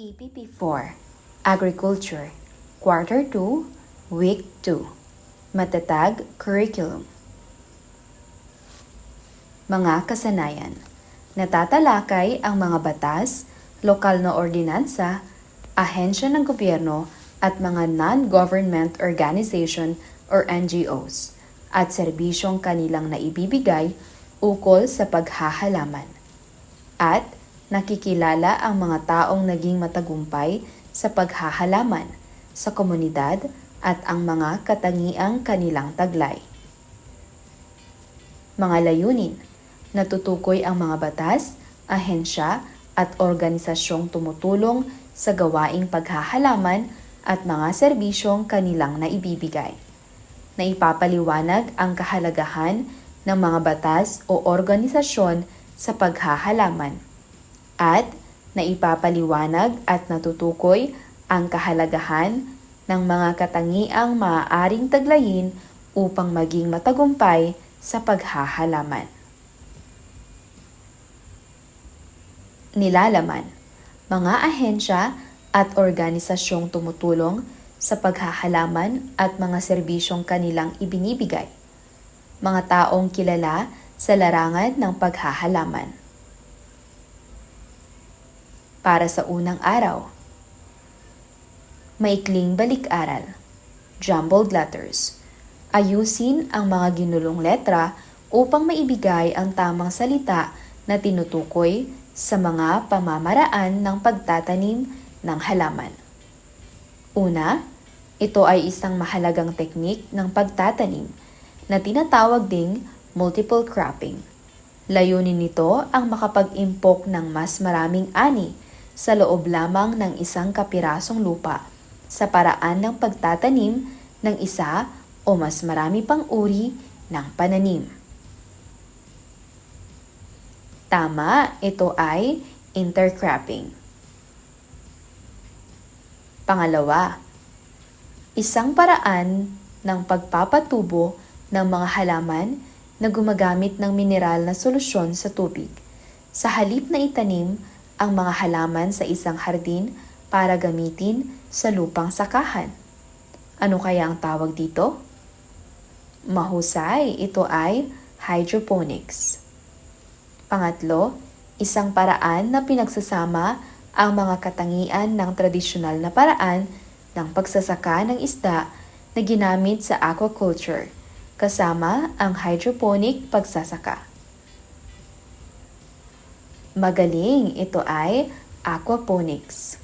EPP 4 Agriculture. Quarter 2 Week 2 Matatag Curriculum. Mga kasanayan. Natatalakay ang mga batas, lokal na ordinansa, ahensya ng gobyerno at mga non-government organization or NGOs at serbisyong kanilang naibibigay ukol sa paghahalaman. At nakikilala ang mga taong naging matagumpay sa paghahalaman sa komunidad at ang mga katangiang kanilang taglay. Mga layunin Natutukoy ang mga batas, ahensya at organisasyong tumutulong sa gawaing paghahalaman at mga serbisyong kanilang naibibigay. Naipapaliwanag ang kahalagahan ng mga batas o organisasyon sa paghahalaman at naipapaliwanag at natutukoy ang kahalagahan ng mga katangiang maaaring taglayin upang maging matagumpay sa paghahalaman. Nilalaman Mga ahensya at organisasyong tumutulong sa paghahalaman at mga serbisyong kanilang ibinibigay. Mga taong kilala sa larangan ng paghahalaman. Para sa unang araw, Maikling balik-aral, jumbled letters. Ayusin ang mga ginulong letra upang maibigay ang tamang salita na tinutukoy sa mga pamamaraan ng pagtatanim ng halaman. Una, ito ay isang mahalagang teknik ng pagtatanim na tinatawag ding multiple cropping. Layunin nito ang makapag-impok ng mas maraming ani sa loob lamang ng isang kapirasong lupa sa paraan ng pagtatanim ng isa o mas marami pang uri ng pananim. Tama, ito ay intercropping. Pangalawa, isang paraan ng pagpapatubo ng mga halaman na gumagamit ng mineral na solusyon sa tubig. Sa halip na itanim ang mga halaman sa isang hardin para gamitin sa lupang sakahan. Ano kaya ang tawag dito? Mahusay, ito ay hydroponics. Pangatlo, isang paraan na pinagsasama ang mga katangian ng tradisyonal na paraan ng pagsasaka ng isda na ginamit sa aquaculture, kasama ang hydroponic pagsasaka. Magaling, ito ay aquaponics.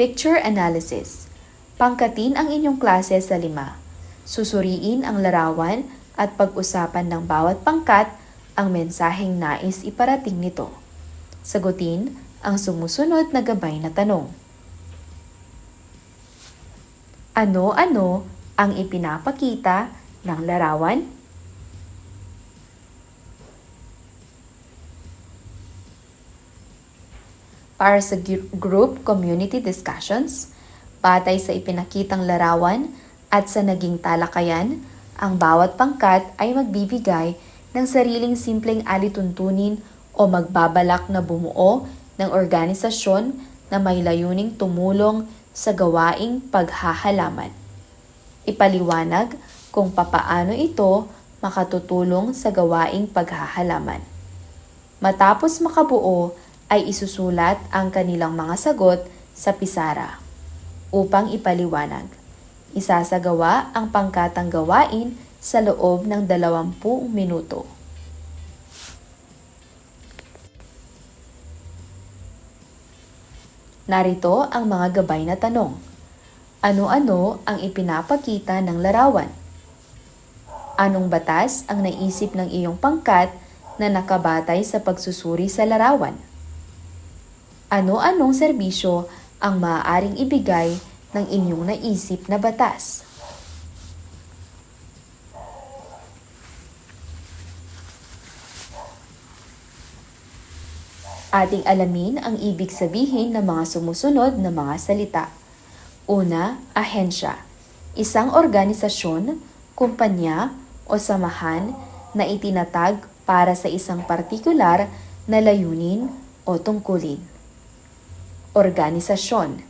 Picture analysis. Pangkatin ang inyong klase sa lima. Susuriin ang larawan at pag-usapan ng bawat pangkat ang mensaheng nais iparating nito. Sagutin ang sumusunod na gabay na tanong. Ano-ano ang ipinapakita ng larawan? Para sa group community discussions, batay sa ipinakitang larawan, at sa naging talakayan, ang bawat pangkat ay magbibigay ng sariling simpleng alituntunin o magbabalak na bumuo ng organisasyon na may layuning tumulong sa gawaing paghahalaman. Ipaliwanag kung papaano ito makatutulong sa gawaing paghahalaman. Matapos makabuo ay isusulat ang kanilang mga sagot sa pisara upang ipaliwanag. Isasagawa ang pangkatang gawain sa loob ng 20 minuto. Narito ang mga gabay na tanong. Ano-ano ang ipinapakita ng larawan? Anong batas ang naisip ng iyong pangkat na nakabatay sa pagsusuri sa larawan? Ano-anong serbisyo ang maaaring ibigay ng inyong naisip na batas. Ating alamin ang ibig sabihin ng mga sumusunod na mga salita. Una, ahensya. Isang organisasyon, kumpanya o samahan na itinatag para sa isang partikular na layunin o tungkulin. Organisasyon,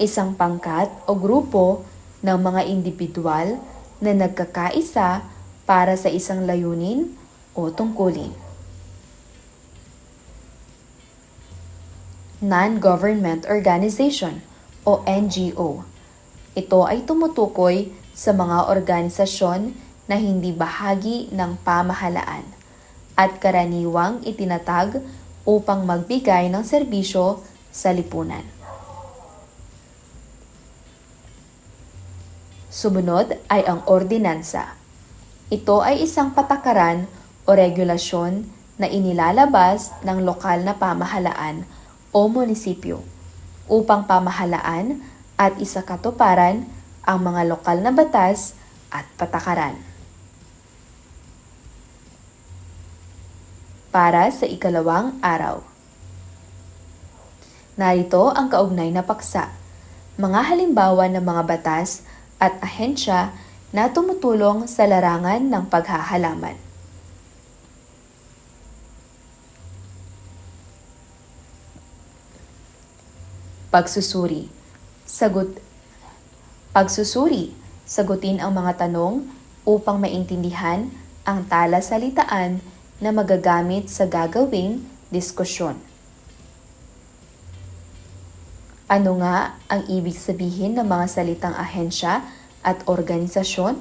isang pangkat o grupo ng mga individual na nagkakaisa para sa isang layunin o tungkulin. Non-Government Organization o NGO. Ito ay tumutukoy sa mga organisasyon na hindi bahagi ng pamahalaan at karaniwang itinatag upang magbigay ng serbisyo sa lipunan. Sumunod ay ang ordinansa. Ito ay isang patakaran o regulasyon na inilalabas ng lokal na pamahalaan o munisipyo upang pamahalaan at isakatuparan ang mga lokal na batas at patakaran. Para sa ikalawang araw. Narito ang kaugnay na paksa, mga halimbawa ng mga batas at ahensya na tumutulong sa larangan ng paghahalaman. Pagsusuri. Sagot Pagsusuri. Sagutin ang mga tanong upang maintindihan ang talasalitaan na magagamit sa gagawing diskusyon. Ano nga ang ibig sabihin ng mga salitang ahensya at organisasyon?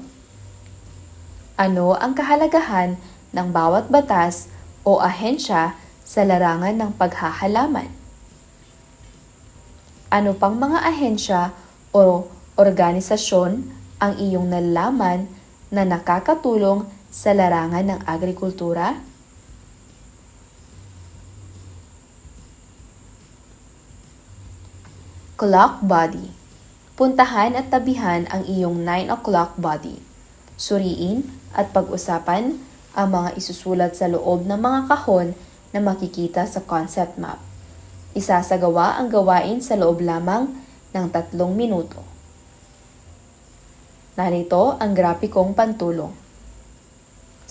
Ano ang kahalagahan ng bawat batas o ahensya sa larangan ng paghahalaman? Ano pang mga ahensya o organisasyon ang iyong nalalaman na nakakatulong sa larangan ng agrikultura? Clock body. Puntahan at tabihan ang iyong 9 o'clock body. Suriin at pag-usapan ang mga isusulat sa loob ng mga kahon na makikita sa concept map. Isasagawa ang gawain sa loob lamang ng tatlong minuto. Narito ang grapikong pantulong.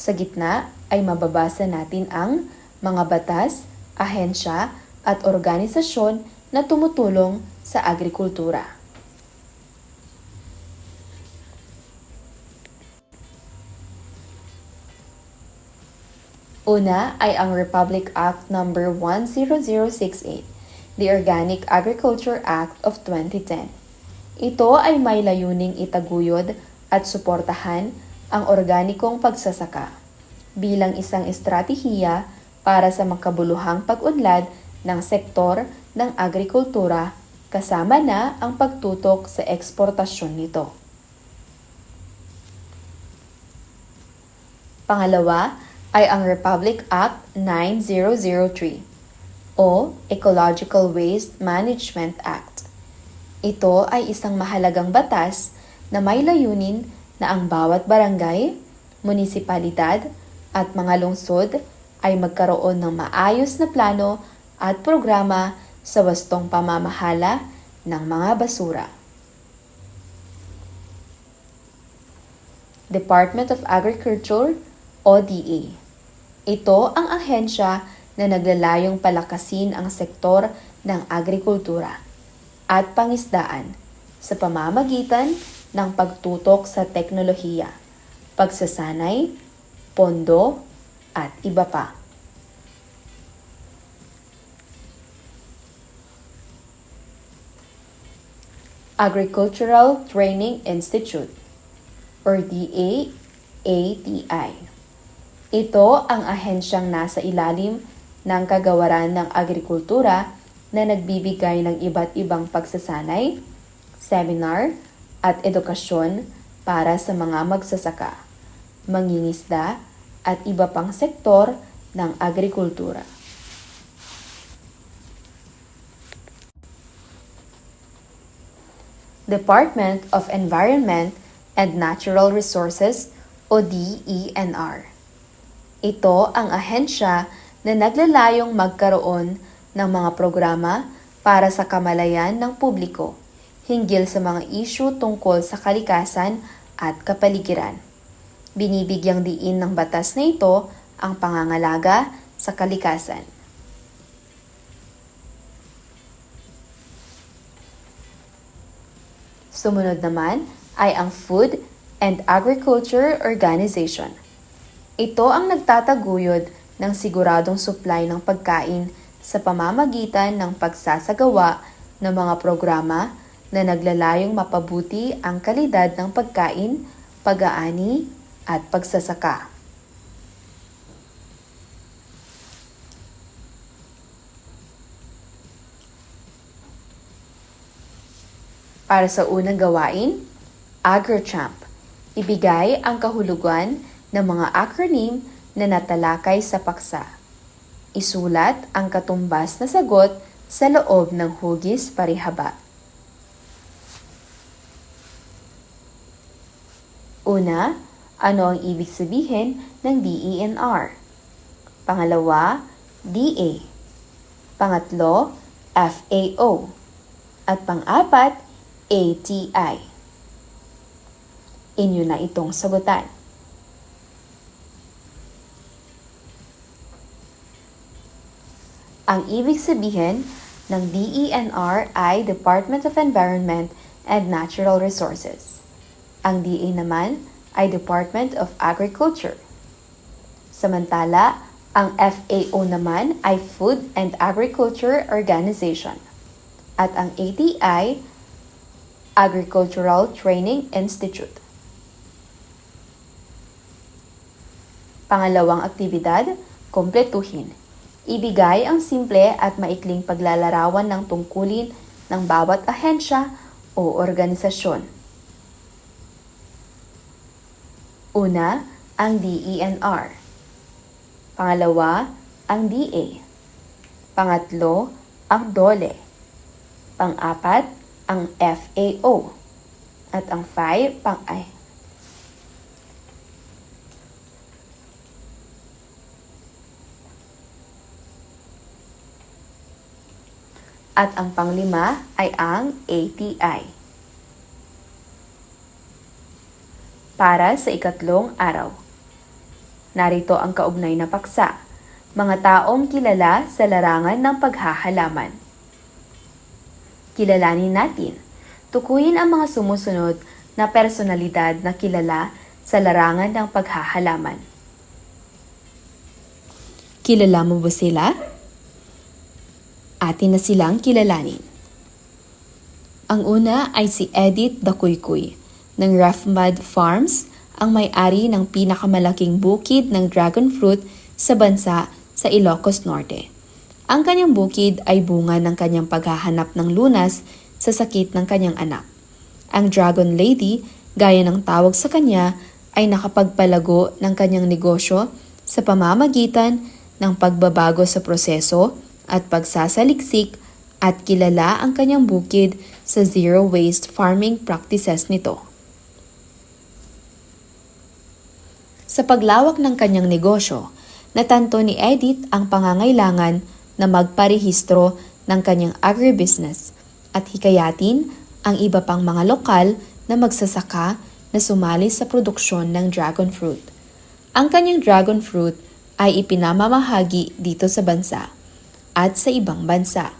Sa gitna ay mababasa natin ang mga batas, ahensya at organisasyon na tumutulong sa agrikultura. Una ay ang Republic Act No. 10068, the Organic Agriculture Act of 2010. Ito ay may layuning itaguyod at suportahan ang organikong pagsasaka bilang isang estratehiya para sa makabuluhang pag-unlad ng sektor ng agrikultura kasama na ang pagtutok sa eksportasyon nito. Pangalawa ay ang Republic Act 9003 o Ecological Waste Management Act. Ito ay isang mahalagang batas na may layunin na ang bawat barangay, munisipalidad at mga lungsod ay magkaroon ng maayos na plano at programa sa wastong pamamahala ng mga basura. Department of Agriculture ODA. Ito ang ahensya na naglalayong palakasin ang sektor ng agrikultura at pangisdaan sa pamamagitan ng pagtutok sa teknolohiya, pagsasanay, pondo, at iba pa. Agricultural Training Institute or DA-ATI. Ito ang ahensyang nasa ilalim ng kagawaran ng agrikultura na nagbibigay ng iba't ibang pagsasanay, seminar, at edukasyon para sa mga magsasaka, mangingisda, at iba pang sektor ng agrikultura. Department of Environment and Natural Resources o DENR. Ito ang ahensya na naglalayong magkaroon ng mga programa para sa kamalayan ng publiko hinggil sa mga isyu tungkol sa kalikasan at kapaligiran. Binibigyang diin ng batas na ito ang pangangalaga sa kalikasan, Sumunod naman ay ang Food and Agriculture Organization. Ito ang nagtataguyod ng siguradong supply ng pagkain sa pamamagitan ng pagsasagawa ng mga programa na naglalayong mapabuti ang kalidad ng pagkain, pag-aani, at pagsasaka. Para sa unang gawain, AgroChamp. Ibigay ang kahulugan ng mga acronym na natalakay sa paksa. Isulat ang katumbas na sagot sa loob ng hugis parihaba. Una, ano ang ibig sabihin ng DENR? Pangalawa, DA. Pangatlo, FAO. At pang-apat, ATI. Inyo na itong sagutan. Ang ibig sabihin ng DENR ay Department of Environment and Natural Resources. Ang DA naman ay Department of Agriculture. Samantala, ang FAO naman ay Food and Agriculture Organization. At ang ATI, Agricultural Training Institute. Pangalawang aktibidad, kompletuhin. Ibigay ang simple at maikling paglalarawan ng tungkulin ng bawat ahensya o organisasyon. Una, ang DENR. Pangalawa, ang DA. Pangatlo, ang DOLE. Pang-apat, ang FAO. At ang 5, pang ay, At ang panglima ay ang ATI. Para sa ikatlong araw. Narito ang kaugnay na paksa. Mga taong kilala sa larangan ng paghahalaman. Kilalanin natin. Tukuyin ang mga sumusunod na personalidad na kilala sa larangan ng paghahalaman. Kilala mo ba sila? atin na silang kilalanin. Ang una ay si Edith Dakuykuy ng Rafmad Farms, ang may-ari ng pinakamalaking bukid ng dragon fruit sa bansa sa Ilocos Norte. Ang kanyang bukid ay bunga ng kanyang paghahanap ng lunas sa sakit ng kanyang anak. Ang Dragon Lady, gaya ng tawag sa kanya, ay nakapagpalago ng kanyang negosyo sa pamamagitan ng pagbabago sa proseso at pagsasaliksik at kilala ang kanyang bukid sa zero waste farming practices nito. Sa paglawak ng kanyang negosyo, natanto ni Edith ang pangangailangan na magparehistro ng kanyang agribusiness at hikayatin ang iba pang mga lokal na magsasaka na sumali sa produksyon ng dragon fruit. Ang kanyang dragon fruit ay ipinamamahagi dito sa bansa at sa ibang bansa.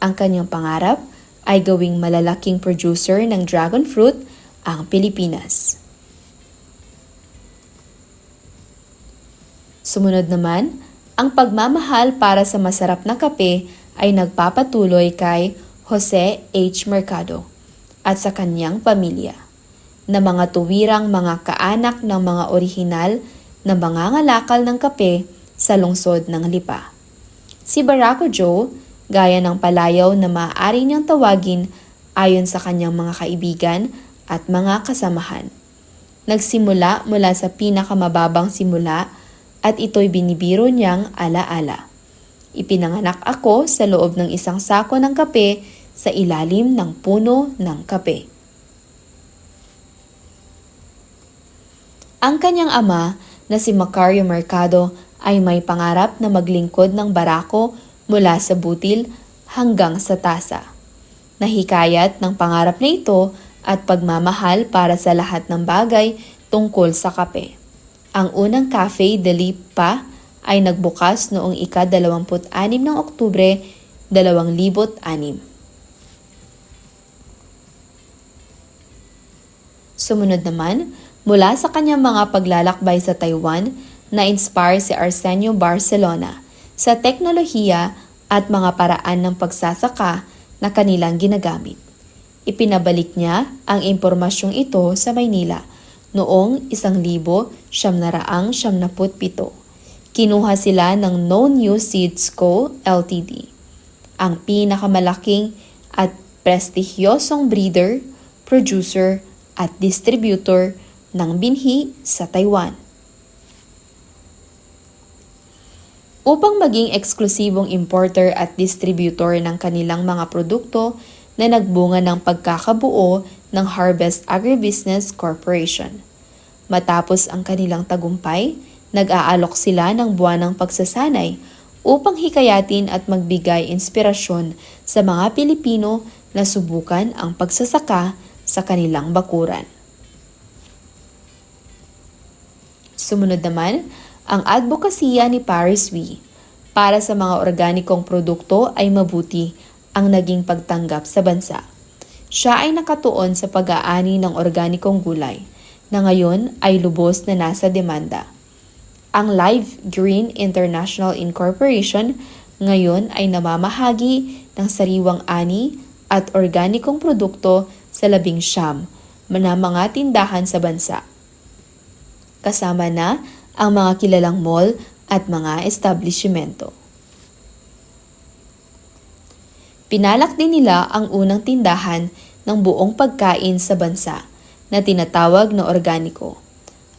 Ang kanyang pangarap ay gawing malalaking producer ng dragon fruit ang Pilipinas. Sumunod naman, ang pagmamahal para sa masarap na kape ay nagpapatuloy kay Jose H. Mercado at sa kanyang pamilya na mga tuwirang mga kaanak ng mga orihinal na mangangalakal ng kape sa lungsod ng Lipa. Si Barako Joe, gaya ng palayaw na maaari niyang tawagin ayon sa kanyang mga kaibigan at mga kasamahan. Nagsimula mula sa pinakamababang simula at ito'y binibiro niyang alaala. Ipinanganak ako sa loob ng isang sako ng kape sa ilalim ng puno ng kape. Ang kanyang ama na si Macario Mercado ay may pangarap na maglingkod ng barako mula sa butil hanggang sa tasa. Nahikayat ng pangarap na ito at pagmamahal para sa lahat ng bagay tungkol sa kape. Ang unang Cafe de Lipa ay nagbukas noong ika-26 ng Oktubre 2006. Sumunod naman, mula sa kanyang mga paglalakbay sa Taiwan, na-inspire si Arsenio Barcelona sa teknolohiya at mga paraan ng pagsasaka na kanilang ginagamit. Ipinabalik niya ang impormasyong ito sa Maynila noong 1977. Kinuha sila ng No New Seeds Co. Ltd. Ang pinakamalaking at prestigyosong breeder, producer at distributor ng binhi sa Taiwan. Upang maging eksklusibong importer at distributor ng kanilang mga produkto na nagbunga ng pagkakabuo ng Harvest Agribusiness Corporation. Matapos ang kanilang tagumpay, nag-aalok sila ng buwanang pagsasanay upang hikayatin at magbigay inspirasyon sa mga Pilipino na subukan ang pagsasaka sa kanilang bakuran. Sumunod naman, ang advokasya ni Paris Wee para sa mga organikong produkto ay mabuti ang naging pagtanggap sa bansa. Siya ay nakatuon sa pag-aani ng organikong gulay na ngayon ay lubos na nasa demanda. Ang Live Green International Incorporation ngayon ay namamahagi ng sariwang ani at organikong produkto sa labing siyam na mga tindahan sa bansa. Kasama na ang mga kilalang mall at mga establishmento. Pinalak din nila ang unang tindahan ng buong pagkain sa bansa na tinatawag na organiko.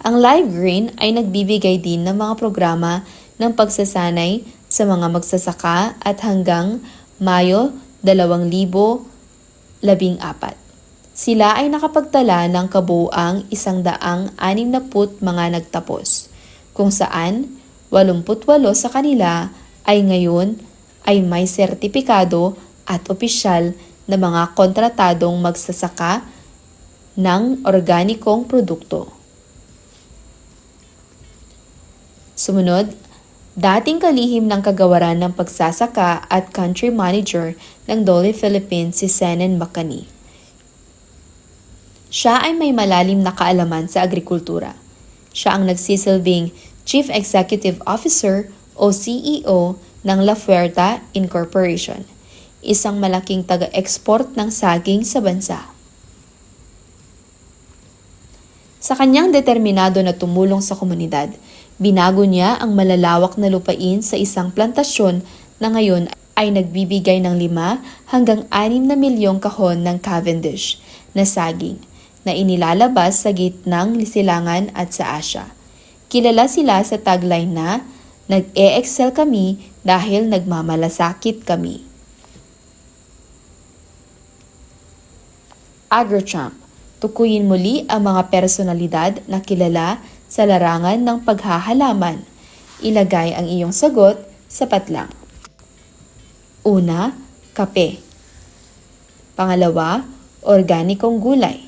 Ang Live Green ay nagbibigay din ng mga programa ng pagsasanay sa mga magsasaka at hanggang Mayo 2014. Sila ay nakapagtala ng kabuuang isang daang anim na put mga nagtapos, kung saan 88 sa kanila ay ngayon ay may sertipikado at opisyal na mga kontratadong magsasaka ng organikong produkto. Sumunod, dating kalihim ng kagawaran ng pagsasaka at country manager ng Dolly Philippines si Senen Bacani. Siya ay may malalim na kaalaman sa agrikultura. Siya ang nagsisilbing Chief Executive Officer o CEO ng La Fuerta Incorporation – isang malaking taga-export ng saging sa bansa. Sa kanyang determinado na tumulong sa komunidad, binago niya ang malalawak na lupain sa isang plantasyon na ngayon ay nagbibigay ng 5 hanggang 6 na milyong kahon ng Cavendish na saging na inilalabas sa gitnang lisilangan at sa Asya. Kilala sila sa tagline na, Nag-e-excel kami dahil nagmamalasakit kami. AgroChamp. Tukuyin muli ang mga personalidad na kilala sa larangan ng paghahalaman. Ilagay ang iyong sagot sa patlang. Una, kape. Pangalawa, organikong gulay.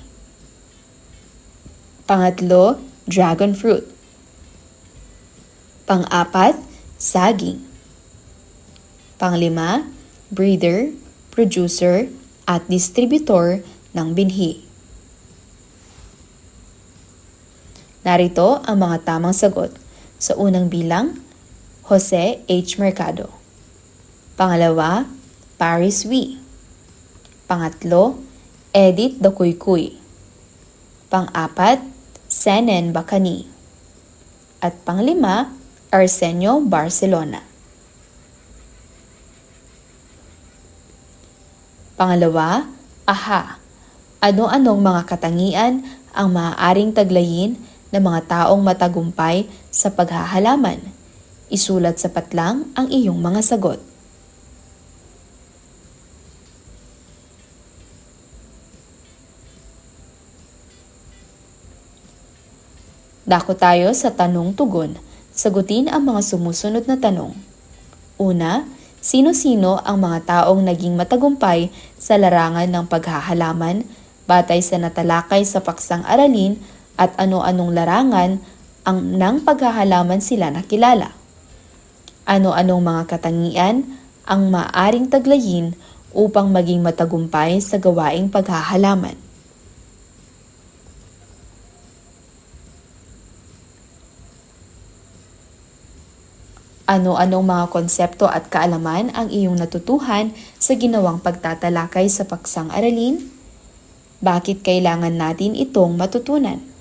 Pangatlo, dragon fruit. Pang-apat, saging. Panglima, breeder, producer, at distributor ng binhi. Narito ang mga tamang sagot. Sa unang bilang, Jose H. Mercado. Pangalawa, Paris Wee. Pangatlo, Edith Dakuykuy. Pang-apat, Senen Bacani. At panglima, Arsenio Barcelona. Pangalawa, AHA ano-anong mga katangian ang maaaring taglayin ng mga taong matagumpay sa paghahalaman. Isulat sa patlang ang iyong mga sagot. Dako tayo sa tanong-tugon. Sagutin ang mga sumusunod na tanong. Una, sino-sino ang mga taong naging matagumpay sa larangan ng paghahalaman batay sa natalakay sa paksang aralin at ano-anong larangan ang nang paghahalaman sila nakilala. Ano-anong mga katangian ang maaring taglayin upang maging matagumpay sa gawaing paghahalaman. Ano-anong mga konsepto at kaalaman ang iyong natutuhan sa ginawang pagtatalakay sa paksang aralin? Bakit kailangan natin itong matutunan?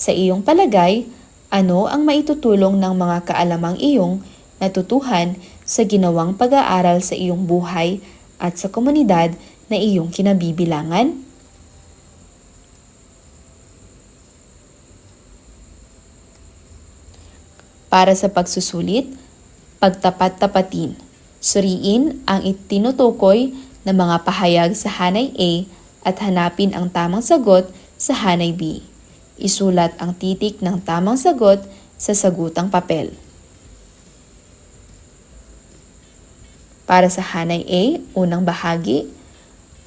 Sa iyong palagay, ano ang maitutulong ng mga kaalamang iyong natutuhan sa ginawang pag-aaral sa iyong buhay at sa komunidad na iyong kinabibilangan? Para sa pagsusulit, pagtapat-tapatin. Suriin ang itinutukoy na mga pahayag sa hanay A at hanapin ang tamang sagot sa hanay B. Isulat ang titik ng tamang sagot sa sagutang papel. Para sa hanay A, unang bahagi,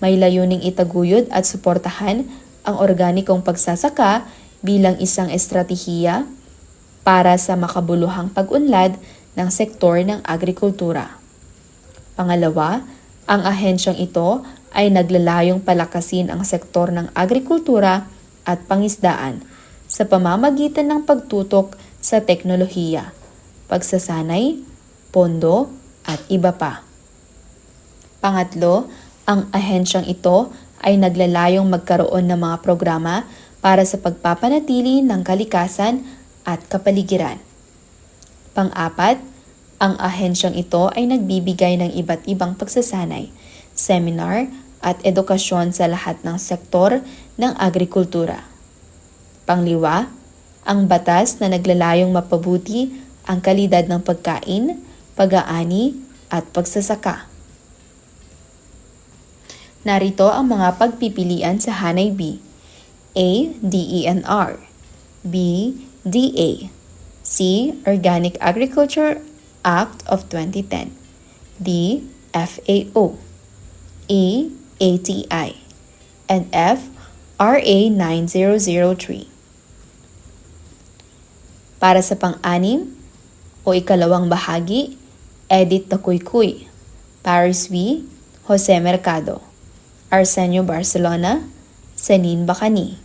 may layuning itaguyod at suportahan ang organikong pagsasaka bilang isang estratehiya para sa makabuluhang pag-unlad ng sektor ng agrikultura. Pangalawa, ang ahensyang ito ay naglalayong palakasin ang sektor ng agrikultura at pangisdaan sa pamamagitan ng pagtutok sa teknolohiya, pagsasanay, pondo, at iba pa. Pangatlo, ang ahensyang ito ay naglalayong magkaroon ng mga programa para sa pagpapanatili ng kalikasan at kapaligiran. Pang-apat, ang ahensyang ito ay nagbibigay ng iba't ibang pagsasanay, seminar at edukasyon sa lahat ng sektor ng agrikultura. Pangliwa, ang batas na naglalayong mapabuti ang kalidad ng pagkain, pag-aani at pagsasaka. Narito ang mga pagpipilian sa Hanay B. A. DENR B. DA C. Organic Agriculture Act of 2010 D. FAO E. ATI and F. RA 9003 Para sa pang-anim o ikalawang bahagi, Edit Takuykuy Paris V. Jose Mercado Arsenio Barcelona Senin Bacani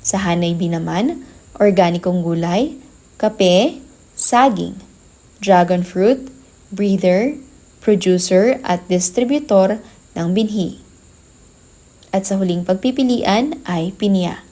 Sa Hanay B naman, organikong gulay, kape, saging, dragon fruit, breather, producer at distributor ng binhi. At sa huling pagpipilian ay pinya.